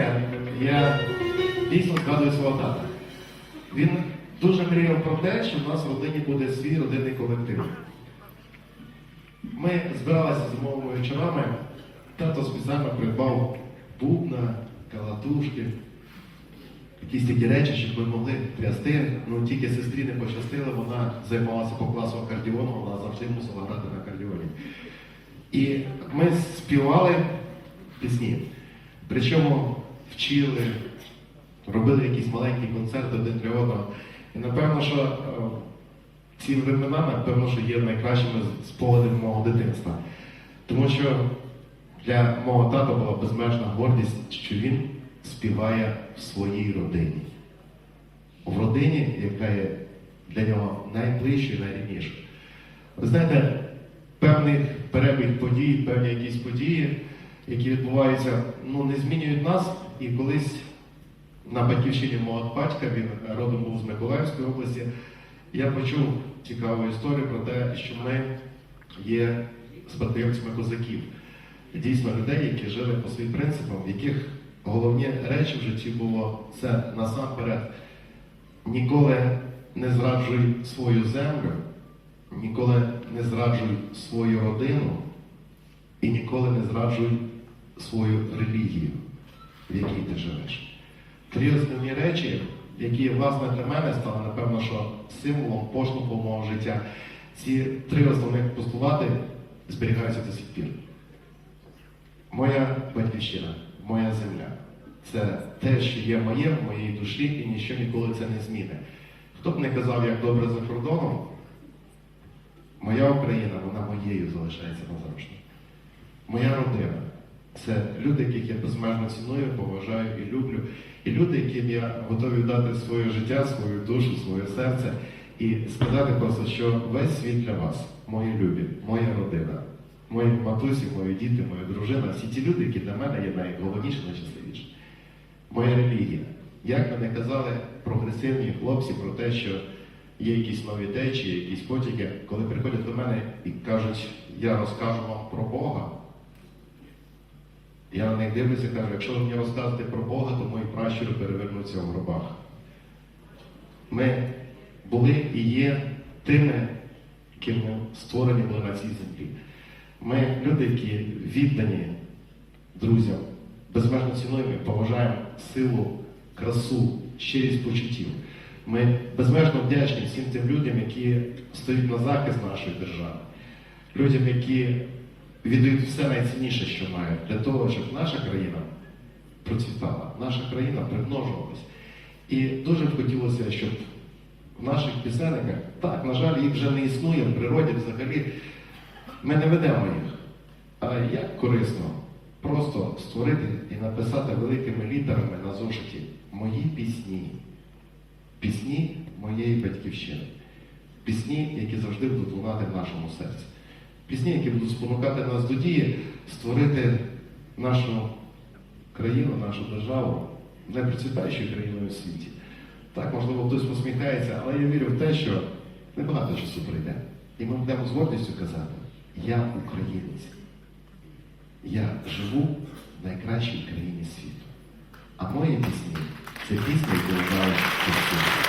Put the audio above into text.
пісня, я дійсно згадую свого тата. Він дуже мріяв про те, що в нас в родині буде свій родинний колектив. Ми збиралися зимовими вечорами, тато спеціально придбав бубна, калатушки, якісь такі речі, щоб ми могли трясти. Ну тільки сестрі не пощастило, вона займалася по класу акордіону, вона завжди мусила грати на акордіоні. І ми співали пісні. Причому вчили, робили якісь маленькі концерти один для одного. І напевно, що е, ці времена, напевно, що є найкращими спогадами мого дитинства. Тому що для мого тата була безмежна гордість, що він співає в своїй родині. В родині, яка є для нього найближчою, найріднішою. Ви знаєте, певний перебіг подій, певні якісь події, які відбуваються, ну не змінюють нас. І колись на батьківщині мого батька, він родом був з Миколаївської області, я почув цікаву історію про те, що ми є спадкоємцями козаків. Дійсно людей, які жили по своїм принципам, в яких головні речі в житті було це насамперед ніколи не зраджуй свою землю, ніколи не зраджуй свою родину і ніколи не зраджуй свою релігію, в якій ти живеш. Три основні речі, які, власне, для мене стали, напевно, що символом поштовху мого життя. Ці три основних постулати зберігаються до сих пір. Моя батьківщина, моя земля. Це те, що є моє в моїй душі, і ніщо ніколи це не зміни. Хто б не казав, як добре за кордоном, моя Україна, вона моєю залишається назавжди. Моя родина це люди, яких я безмежно ціную, поважаю і люблю. І люди, яким я готовий дати своє життя, свою душу, своє серце і сказати просто, що весь світ для вас, мої любі, моя родина, мої матусі, мої діти, моя дружина, всі ті люди, які для мене є найголовніші, найщасливіші. Моя релігія. Як мене казали прогресивні хлопці про те, що є якісь нові течії, якісь потіки, коли приходять до мене і кажуть, я розкажу вам про Бога. Я на них дивлюся і кажу, якщо ви мені розказуєте про Бога, то мої пращури перевернуться в гробах. Ми були і є тими, ким ми створені були на цій землі. Ми люди, які віддані друзям, безмежно цінуємо, і поважаємо силу, красу, щирість почуттів. Ми безмежно вдячні всім тим людям, які стоять на захист нашої держави, людям, які віддають все найцінніше, що мають, для того, щоб наша країна процвітала, наша країна примножувалась. І дуже б хотілося, щоб в наших пісенниках, так, на жаль, їх вже не існує в природі взагалі, ми не ведемо їх. Але як корисно просто створити і написати великими літерами на зошиті мої пісні, пісні моєї батьківщини, пісні, які завжди будуть лунати в нашому серці. Пісні, які будуть спонукати нас до дії, створити нашу країну, нашу державу найпроцвітаючою країною у світі. Так, можливо, хтось посміхається, але я вірю в те, що небагато часу прийде. І ми будемо з гордістю казати, я українець. Я живу в найкращій країні світу. А мої пісні це пісні, які лунають всюди.